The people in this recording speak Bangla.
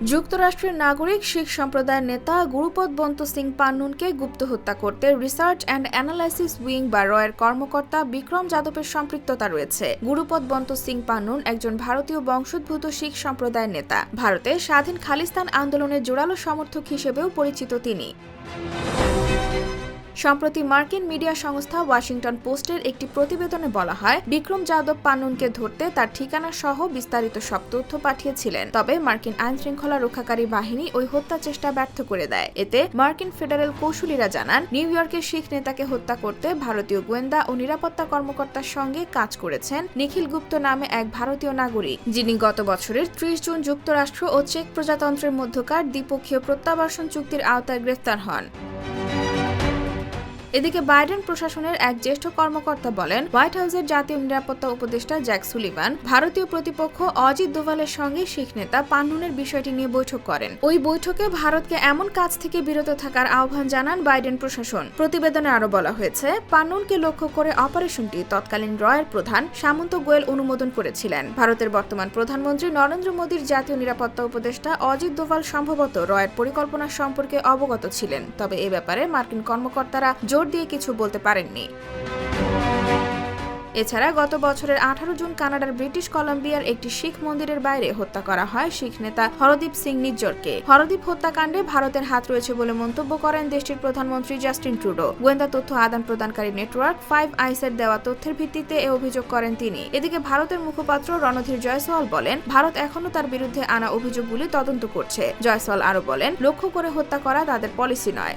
যুক্তরাষ্ট্রের নাগরিক, শিখ সম্প্রদায়ের নেতা গুরুপদ বন্ত সিং পান্নুনকে গুপ্ত হত্যা করতে রিসার্চ অ্যান্ড অ্যানালাইসিস উইং বা রয়ের কর্মকর্তা বিক্রম যাদবের সম্পৃক্ততা রয়েছে। গুরুপদ বন্ত সিং পান্নুন একজন ভারতীয় বংশোদ্ভূত শিখ সম্প্রদায়ের নেতা। ভারতে স্বাধীন খালিস্তান আন্দোলনের জোরালো সমর্থক হিসেবেও পরিচিত তিনি। সম্প্রতি মার্কিন মিডিয়া সংস্থা ওয়াশিংটন পোস্টের একটি প্রতিবেদনে বলা হয়, বিক্রম যাদব পান্নুনকে ধরতে তার ঠিকানা সহ বিস্তারিত সব তথ্য পাঠিয়েছিলেন। তবে মার্কিন আইন শৃঙ্খলা রক্ষাকারী বাহিনী ওই হত্যা চেষ্টা ব্যর্থ করে দেয়। এতে মার্কিন ফেডারেল কৌশলীরা জানান, নিউ ইয়র্কের শিখ নেতাকে হত্যা করতে ভারতীয় গোয়েন্দা ও নিরাপত্তা কর্মকর্তার সঙ্গে কাজ করেছেন নিখিল গুপ্ত নামে এক ভারতীয় নাগরিক, যিনি গত বছরের ত্রিশ জুন যুক্তরাষ্ট্র ও চেক প্রজাতন্ত্রের মধ্যকার দ্বিপক্ষীয় প্রত্যাবাসন চুক্তির আওতায় গ্রেফতার হন। এদিকে বাইডেন প্রশাসনের এক জ্যেষ্ঠ কর্মকর্তা বলেন, হোয়াইট হাউসের জাতীয় নিরাপত্তা উপদেষ্টা জ্যাক সুলিভান, ভারতীয় প্রতিপক্ষ অজিত দোভালের সঙ্গে শিখ নেতা পান্নুনের বিষয়টি নিয়ে বৈঠক করেন। ওই বৈঠকে ভারতকে এমন কাজ থেকে বিরত থাকার আহ্বান জানান বাইডেন প্রশাসন। প্রতিবেদনে আরও বলা হয়েছে পান্নুনকে লক্ষ্য করে অপারেশনটি তৎকালীন রয়ের প্রধান সামন্ত গোয়েল অনুমোদন করেছিলেন। ভারতের বর্তমান প্রধানমন্ত্রী নরেন্দ্র মোদীর জাতীয় নিরাপত্তা উপদেষ্টা অজিত দোভাল সম্ভবত রয়ের পরিকল্পনা সম্পর্কে অবগত ছিলেন। তবে এ ব্যাপারে মার্কিন কর্মকর্তারা জোর দিয়ে কিছু বলতে পারেননি। এছাড়া গত বছরের আঠারো জুন কানাডার ব্রিটিশ কলম্বিয়ার একটি শিখ মন্দিরের বাইরে হত্যা করা হয় শিখ নেতা হরদীপ সিং নিজ্জরকে। হরদীপ হত্যাকাণ্ডে ভারতের হাত রয়েছে বলে মন্তব্য করেন দেশটির প্রধানমন্ত্রী জাস্টিন ট্রুডো। গোয়েন্দা তথ্য আদান প্রদানকারী নেটওয়ার্ক ফাইভ আইসের দেওয়া তথ্যের ভিত্তিতে এ অভিযোগ করেন তিনি। এদিকে ভারতের মুখপাত্র রণধীর জয়সওয়াল বলেন, ভারত এখনও তার বিরুদ্ধে আনা অভিযোগগুলি তদন্ত করছে। জয়সওয়াল আরও বলেন, লক্ষ্য করে হত্যা করা তাদের পলিসি নয়।